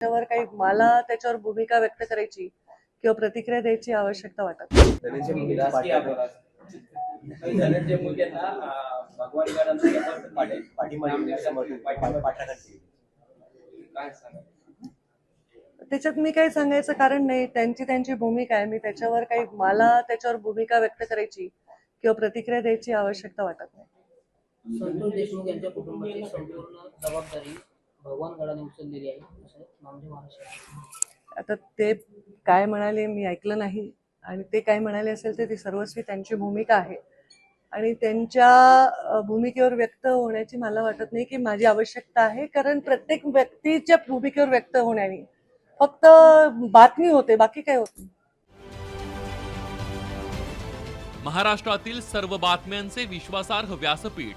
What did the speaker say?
त्याच्यावर काही मला त्याच्यावर भूमिका व्यक्त करायची किंवा प्रतिक्रिया द्यायची आवश्यकता वाटत त्याच्यात मी काही सांगायचं कारण नाही त्यांची त्यांची भूमिका आहे. मी त्याच्यावर काही मला त्याच्यावर भूमिका व्यक्त करायची किंवा प्रतिक्रिया द्यायची आवश्यकता वाटत नाही. संतोष देशमुख यांच्या कुटुंबाची संपूर्ण जबाबदारी भगवान गडाने उचललेली आहे असं नामदेव महाराज आता ते काय म्हणाले मी ऐकलं नाही. आणि ते काय म्हणाले असेल तर ती सर्वस्वी त्यांची भूमिका आहे. आणि त्यांच्या भूमिकेवर व्यक्त होण्याची मला वाटत नाही की माझी आवश्यकता आहे. कारण प्रत्येक व्यक्तीच्या भूमिकेवर व्यक्त होण्याने. फक्त बातमी होते बाकी काय होत महाराष्ट्रातील सर्व बातम्यांचे विश्वासार्ह व्यासपीठ.